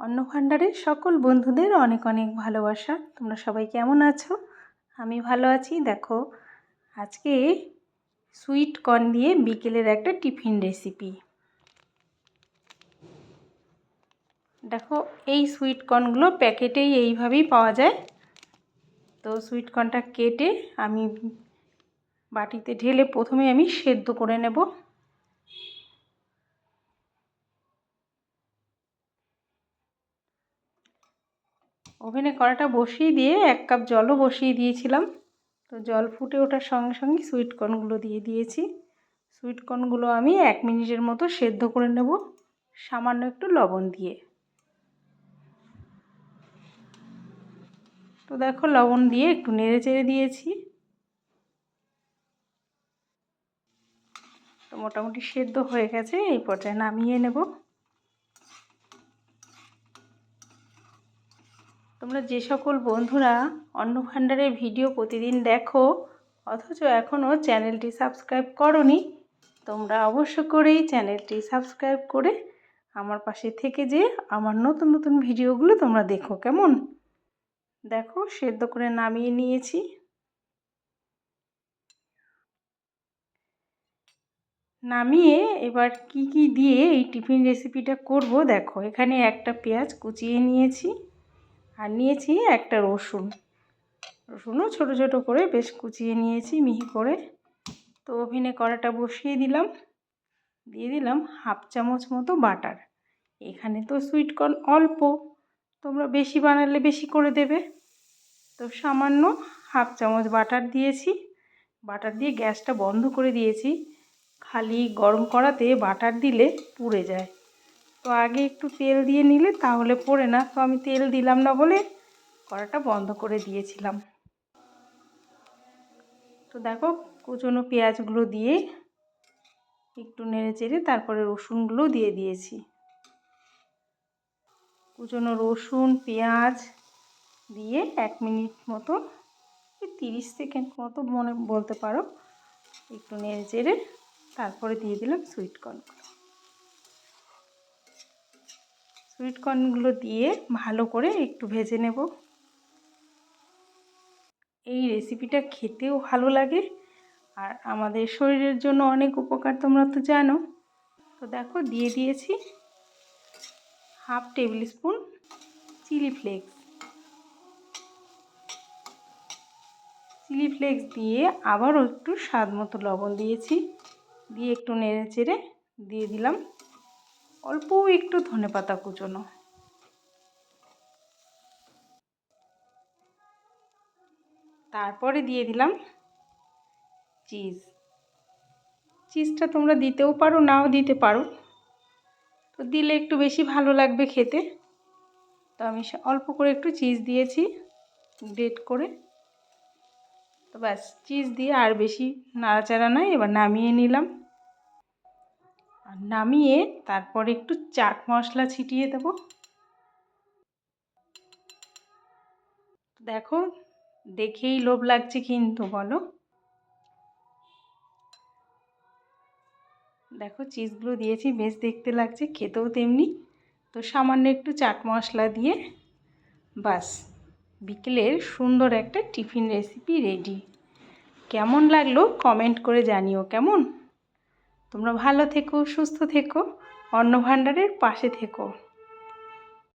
অন্ন ভাণ্ডারের সকল বন্ধুদের অনেক অনেক ভালোবাসা। তোমরা সবাই কেমন আছো? আমি ভালো আছি। দেখো, আজকে সুইট কর্ন দিয়ে বিকেলের একটা টিফিন রেসিপি। দেখো, এই সুইট কর্নগুলো প্যাকেটেই এইভাবেই পাওয়া যায়। তো সুইট কর্নটা কেটে আমি বাটিতে ঢেলে প্রথমে আমি সেদ্ধ করে নেব। ওভেনে কড়াটা বসিয়ে দিয়ে এক কাপ জলও বসিয়ে দিয়েছিলাম। তো জল ফুটে ওঠার সঙ্গে সঙ্গে সুইট কর্নগুলো দিয়ে দিয়েছি। সুইট কর্নগুলো আমি এক মিনিটের মতো সেদ্ধ করে নেব, সামান্য একটু লবণ দিয়ে। তো দেখো লবণ দিয়ে একটু নেড়ে চেড়ে দিয়েছি। তো মোটামুটি সেদ্ধ হয়ে গেছে, এই পর্যায়ে নামিয়ে নেব। তোমরা যে সকল বন্ধুরা অন্ন ভাণ্ডারের ভিডিও প্রতিদিন দেখো, অথচ এখনও চ্যানেলটি সাবস্ক্রাইব করনি, তোমরা অবশ্য করেই চ্যানেলটি সাবস্ক্রাইব করে আমার পাশে থেকে যে আমার নতুন নতুন ভিডিওগুলো তোমরা দেখো, কেমন? দেখো, সেদ্ধ করে নামিয়ে নিয়েছি। নামিয়ে এবার কি কি দিয়ে এই টিফিন রেসিপিটা করব, দেখো, এখানে একটা পেঁয়াজ কুচিয়ে নিয়েছি। আর নিয়েছি একটা রসুন। রসুনও ছোট ছোট করে বেশ কুচিয়ে নিয়েছি মিহি করে। তো ওভেনে কড়াটা বসিয়ে দিলাম। দিয়ে দিলাম হাফ চামচ মতো বাটার। এখানে তো সুইটকর্ন অল্প। তোমরা বেশি বানালে বেশি করে দেবে। তো সামান্য হাফ চামচ বাটার দিয়েছি। বাটার দিয়ে গ্যাসটা বন্ধ করে দিয়েছি। খালি গরম করাতে বাটার দিলে পুড়ে যায়। তো আগে একটু তেল দিয়ে নিলে তাহলে পড়ে না। তো আমি তেল দিলাম না বলে কড়াটা বন্ধ করে দিয়েছিলাম। তো দেখো কুচনো পেঁয়াজগুলো দিয়ে একটু নেড়ে চেড়ে তারপরে রসুনগুলো দিয়ে দিয়েছি। কুচনো রসুন, পেঁয়াজ দিয়ে এক মিনিট মতো তিরিশ সেকেন্ড মতো মনে বলতে পারো, একটু নেড়ে চেড়ে তারপরে দিয়ে দিলাম সুইট কর্নগুলো সুইট কর্নগুলো দিয়ে ভালো করে একটু ভেজে নেব। এই রেসিপিটা খেতেও ভালো লাগে আর আমাদের শরীরের জন্য অনেক উপকার, তোমরা তো জানো। তো দেখো, দিয়ে দিয়েছি half tablespoon chilli flakes chilli flakes দিয়ে আবারও একটু স্বাদ মতো লবণ দিয়েছি। দিয়ে একটু নেড়ে চেড়ে দিয়ে দিলাম। অল্প একটু ধনে পাতা কুচোনো। তারপরে দিয়ে দিলাম চিজ। চিজটা তোমরা দিতেও পারো, নাও দিতে পারো। তো দিলে একটু বেশি ভালো লাগবে খেতে। তো আমি অল্প করে একটু চিজ দিয়েছি, গ্রেট করে। তো ব্যাস, চিজ দিয়ে আর বেশি নাড়াচাড়া নয়, এবার নামিয়ে নিলাম। আর নামিয়ে তারপরে একটু চাট মশলা ছিটিয়ে দেব। দেখো, দেখেই লোভ লাগছে কিন্তু, বলো। দেখো, চিজগুলো দিয়েছি, বেশ দেখতে লাগছে, খেতেও তেমনি। তো সামান্য একটু চাট মশলা দিয়ে বাস, বিকেলের সুন্দর একটা টিফিন রেসিপি রেডি। কেমন লাগল কমেন্ট করে জানিও, কেমন? তোমরা ভালো থেকো সুস্থ থেকো অন্ন ভাণ্ডারের পাশে থেকো।